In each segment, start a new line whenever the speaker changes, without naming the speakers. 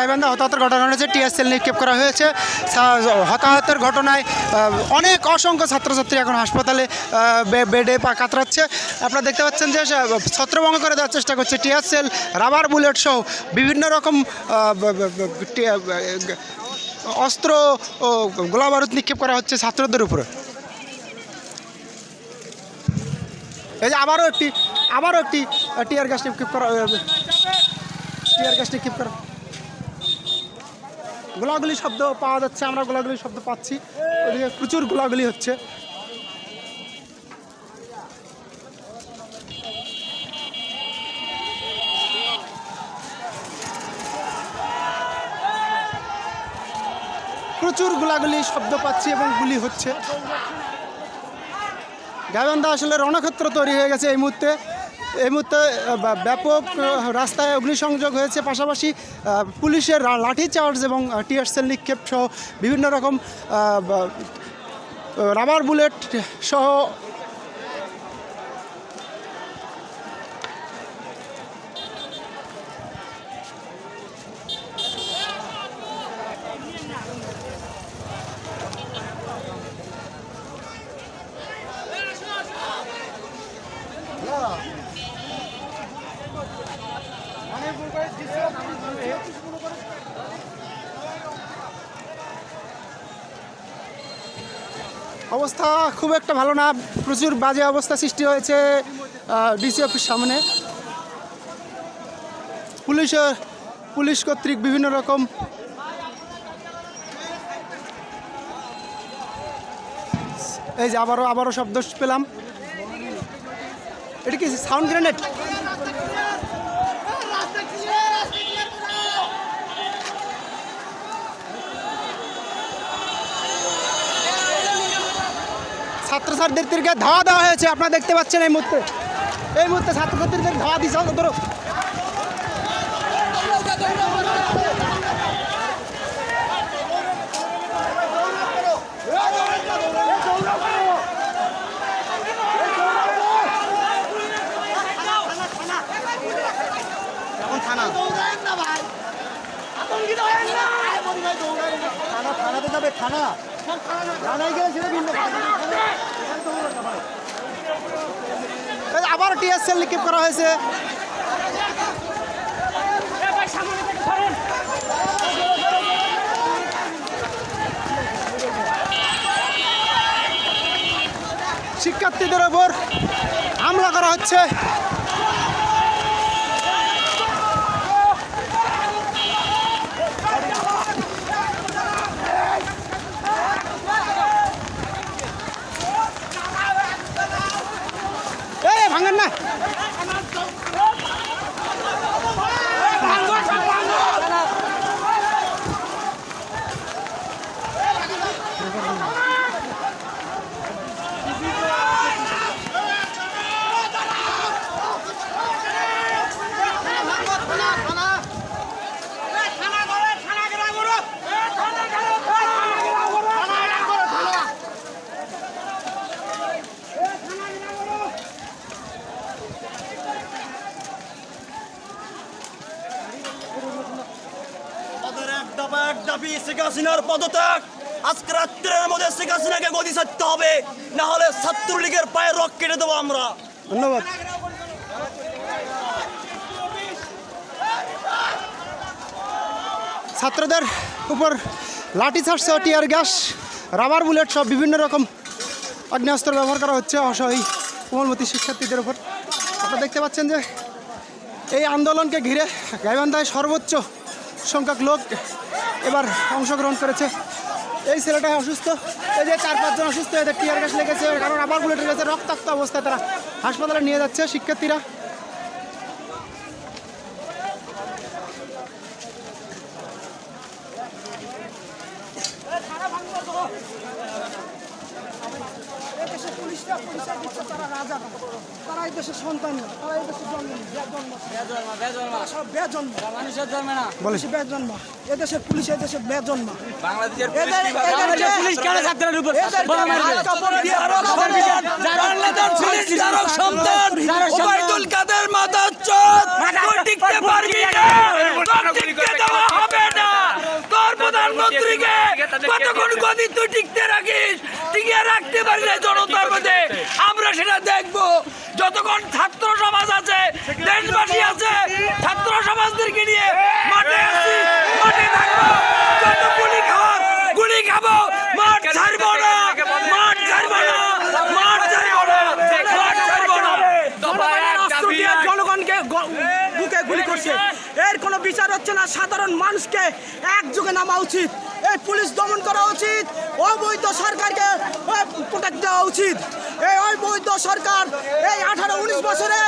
গাইবান্ধা হতাহতের ঘটনা হয়েছে টিএসএল নিক্ষেপ করা হয়েছে। হতাহতের ঘটনায় অনেক অসংখ্য ছাত্রছাত্রী এখন হাসপাতালে বেডে পা কাতরাচ্ছে। আপনারা দেখতে পাচ্ছেন যে ছত্রভঙ্গ করে দেওয়ার চেষ্টা করছে টিএসএল, রাবার বুলেট সহ বিভিন্ন রকম অস্ত্র ও গোলাবারুদ নিক্ষেপ করা হচ্ছে ছাত্রদের উপরে। এই যে আবারও একটি আবারও একটি টিয়ার গ্যাস নিক্ষেপ করা টিয়ার গ্যাস নিক্ষেপ করা। গোলাগুলি শব্দ পাওয়া যাচ্ছে, আমরা গোলাগুলি শব্দ পাচ্ছি। ওদিকে প্রচুর গোলাগুলি হচ্ছে। প্রচুর গোলাগুলি শব্দ পাচ্ছি এবং গুলি হচ্ছে। গাইবান্ধা আসলে রণক্ষেত্র তৈরি হয়ে গেছে এই মুহূর্তে। এই মুহূর্তে ব্যাপক রাস্তায় অগ্নিসংযোগ হয়েছে, পাশাপাশি পুলিশের লাঠি লাঠিচার্জ এবং টিয়ারসেল নিক্ষেপ সহ বিভিন্ন রকম রাবার বুলেট সহ অবস্থা খুব একটা ভালো না। প্রচুর বাজে অবস্থা সৃষ্টি হয়েছে ডিসি অফিস সামনে। পুলিশ পুলিশ কর্তৃক বিভিন্ন রকম এই যে আবারও আবারও শব্দ পেলাম। এটা কি সাউন্ড গ্রেনেড ছাত্রছাত্রীদেরকে ধাওয়া দেওয়া হয়েছে। আপনারা দেখতে পাচ্ছেন এই মুহূর্তে। এই মুহূর্তে ছাত্রছাত্রীদের ধাওয়া দিচ্ছে ধরো
থানা, থানাতে যাবে, থানা।
আবার টিএসএল নিক্ষেপ করা হয়েছে। শিক্ষার্থীদের ওপর হামলা করা হচ্ছে এই ভাঙেন না
আমাদের এক দফা দাবি শেখ হাসিনার পদত্যাগ। আজকে রাত্রের মধ্যে শেখ হাসিনাকে গদি ছাড়তে হবে, না হলে ছাত্রলীগের পায়ে রক কেটে দেবো আমরা।
ধন্যবাদ। ছাত্রদের উপর লাঠি ছাড়ছে টিয়ার গ্যাস, রাবার বুলেট সব বিভিন্ন রকম আগ্নেয়াস্ত্র ব্যবহার করা হচ্ছে অসহায় কোমলমতি শিক্ষার্থীদের উপর। আপনারা দেখতে পাচ্ছেন যে এই আন্দোলনকে ঘিরে গাইবান্ধায় সর্বোচ্চ সংখ্যক লোক এবার অংশগ্রহণ করেছে। এই ছেলেটা অসুস্থ। এই যে চার, পাঁচজন অসুস্থ, এদের টিয়ার গ্যাস লেগেছে, কারণ আবার বুলেট লেগেছে রক্তাক্ত অবস্থায় তারা হাসপাতালে নিয়ে যাচ্ছে শিক্ষার্থীরা।
পরিচয় দিচ্ছে তারা রাজা না। তারা এই দেশের সন্তান না তারা এই দেশের জন্ম সব বেজন্ম।
মানুষের জন্মে না।
পুলিশ বেজন্ম। এদেশের পুলিশ এদেশের বেজন্ম।
বাংলাদেশের বাংলাদেশের পুলিশ কেন ছাত্রের উপর বোমা মারবে?
বাংলাদেশ পুলিশ জারক সন্তান ওবায়দুল কাদের মাদার চোদ টিকতে পারবি না টিকতে দেওয়া হবে না
কতক্ষণ গদি তুই টিকতে রাখিস? টিকিয়ে রাখতে পারি না জনতার মধ্যে। আমরা সেটা দেখব। যতক্ষণ ছাত্র সমাজ আছে দেশবাসী আছে ছাত্র সমাজদেরকে নিয়ে মাঠে আছি মাঠে থাকব। যত গুলি খাওয়ার গুলি খাব মাঠ ছাড়বো না মাঠ ছাড়বো না মাঠ ছাড়বো না মাঠ ছাড়বো না।
জনগণকে বুকে গুলি করছে। এর কোনো বিচার হচ্ছে না সাধারণ মানুষকে একযোগে নামা উচিত। এই পুলিশ দমন করা উচিত। অবৈধ সরকারকে প্রোটেক্ট দেওয়া উচিত। এই অবৈধ সরকার এই আঠারো উনিশ বছরে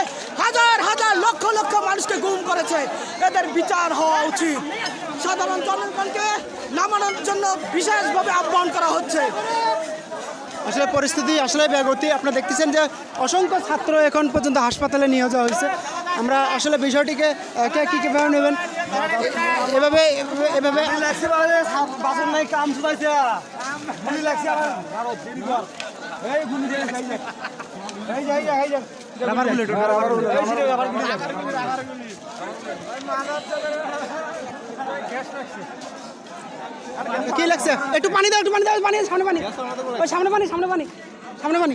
হাজার হাজার লক্ষ লক্ষ মানুষকে গুম করেছে। এদের বিচার হওয়া উচিত। সাধারণ জনগণকে নামানোর জন্য বিশেষভাবে আহ্বান করা হচ্ছে।
আসলে পরিস্থিতি আসলে ব্যাগতি আপনারা দেখতেছেন যে অসংখ্য ছাত্র এখন পর্যন্ত হাসপাতালে নিয়ে যাওয়া হয়েছে। আমরা আসলে বিষয়টিকে কে কী কীভাবে নেবেন? এভাবে এভাবে-
নাই কাম শুনাইছে লাগছে
কি লাগছে? একটু পানি দাও একটু পানি দাও পানি সামনে পানি। সামনে পানি সামনে পানি সামনে পানি।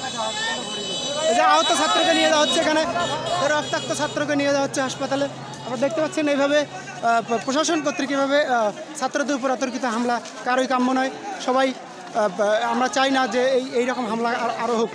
এই যে আহত ছাত্রকে নিয়ে যাওয়া হচ্ছে এখানে। রক্তাক্ত ছাত্রকে নিয়ে যাওয়া হচ্ছে হাসপাতালে। আপনারা দেখতে পাচ্ছেন এইভাবে প্রশাসন কর্তৃক এভাবে ছাত্রদের উপর অতর্কিত হামলা কারোই কাম্য নয়। সবাই আমরা চাই না যে এই এইরকম হামলা আর- আরও হোক।